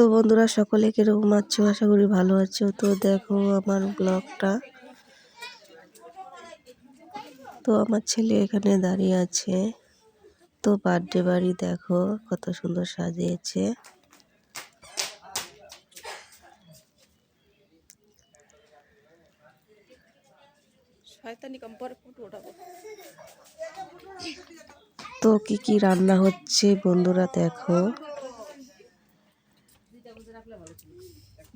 তো বন্ধুরা সকলে কীরকম আছো? আশা করি ভালো আছো। তো দেখো আমার ব্লগটা। তো আমার ছেলে এখানে দাঁড়িয়ে আছে। তো বার্থডে বাড়ি দেখো কত সুন্দর সাজিয়েছে। তো কি কি রান্না হচ্ছে বন্ধুরা দেখো।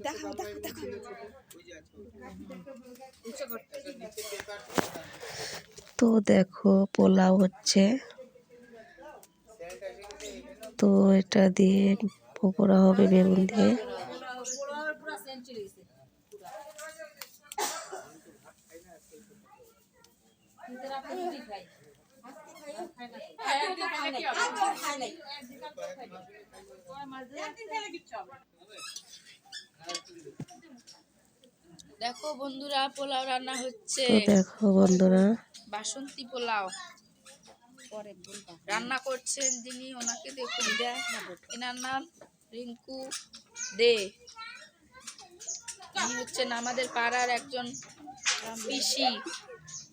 দেখাও তো দেখো পোলাও হচ্ছে। তো এটা দিয়ে পকোড়া হবে বেগুন দিয়ে। দেখো বন্ধুরা পোলাও রান্না হচ্ছে। দেখো বন্ধুরা। বাসন্তী পোলাও। পরে রান্না করছেন যিনি ওনাকে দেখুন। এনার নাম রিঙ্কু দে। হচ্ছেন আমাদের পাড়ার একজন পিসি।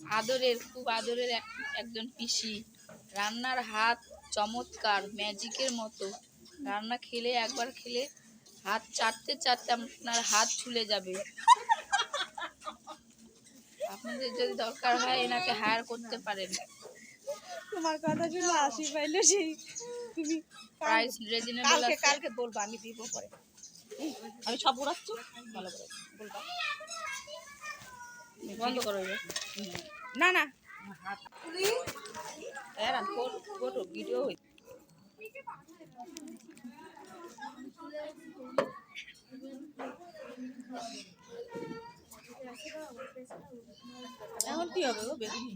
আদরের খুব আদরের এক- একজন পিসি। রান্নার হাত চমৎকার ম্যাজিকের মতো। রান্না খেলে একবার খেলে হাত চাটতে চাটতে আপনার হাত ছুলে যাবে। আপনাদের যদি দরকার হয় এনাকে হায়ার করতে পারেন। তোমার কথা শুনে হাসি পাইলো সেই তুমি প্রাইস রিজনেবল কালকে আছে? কালকে বলব আমি দিব পরে। আমি সব উড়াচ্ছি? ভালো করে বলবা। বন্ধ করো। না না। এরা ফটো ভিডিও হই এখন কি হবে গো বেগুনি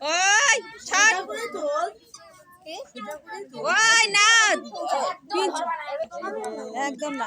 ওই ওই না একদম না।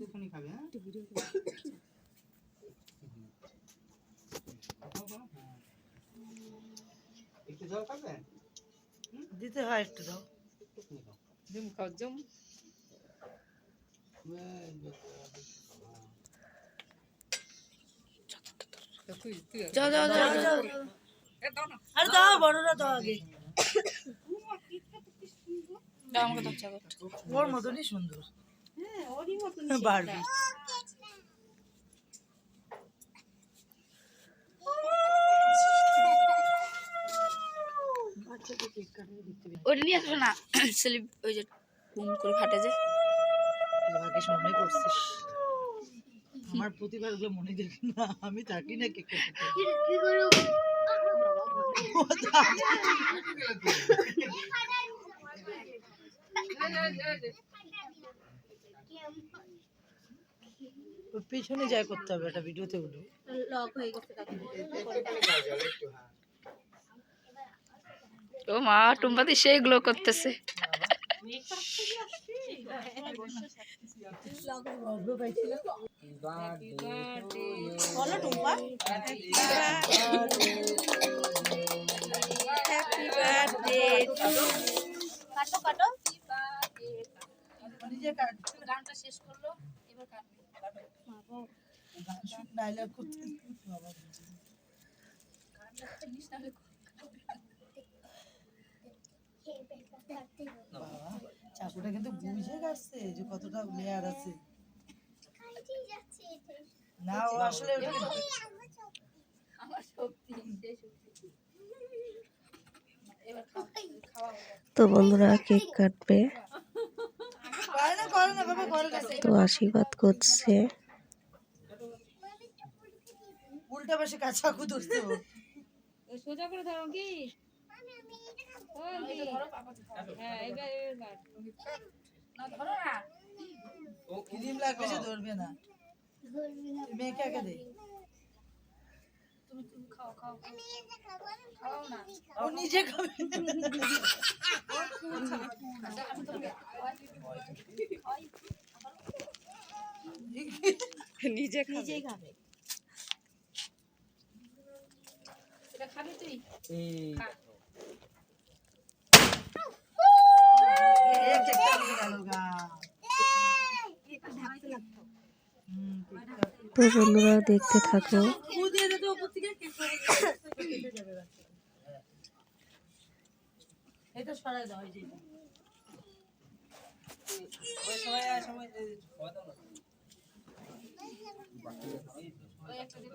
একটুখানি খাবে হ্যাঁ একটু জল খাবে দিতে হয় একটু দাও। একটুখানি খাও জুম। যাও যাও যাও যাও। আরে দাও বড়রা দাও আগে। দাও আমাকে দাও ওর মতনই সুন্দর। বাড়বি ওটা নিয়ে আসবে না। স্লিপ ওই যে বুম করে ফাটে যে। ভাগ্যিস মনে করছিস আমার প্রতিবারগুলো মনে দেখি না। আমি থাকি না কে পেছনে যায় করতে হবে একটা ভিডিওতে উঠবে ও মা টুম্পাতি সেই গ্লো করতেছে। বলো টুম্পা হ্যাপি বার্থডে কাটো কাটো নিজে কাট গানটা শেষ করল এবার কাটবে চাকুটা কিন্তু বুঝে গেছে যে কতটা লেয়ার আছে। না ও আসলে। তো বন্ধুরা কেক কাটবে। করে না করে না বাবা করে না। তো আশীর্বাদ করছে। উল্টা পাশে কাঁচা কু সোজা করে ধরো কি? ও? হ্যাঁ ক্রিম লাগবে সে ধরবে না মেয়েকে আগে দে তুমি তুমি খাও খাও খাও। খাও না ও নিজে খাবে আমি নিজে নিজেই খাবে এটা খাবি তুই তো বন্ধুরা দেখতে থাকো ফু দিয়ে দে তো উপর থেকে কেকটা কেটে যাবে বাচ্চা। এটা সরাই দাও, এই যে এটা। ওই একটা দিত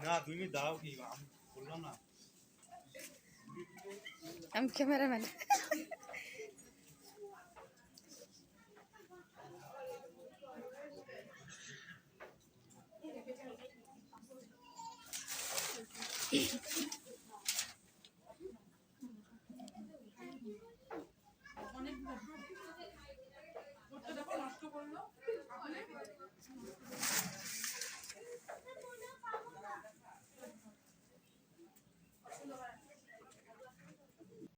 না তুমি দাও কি? আমি বললাম না। আমি ক্যামেরাম্যান।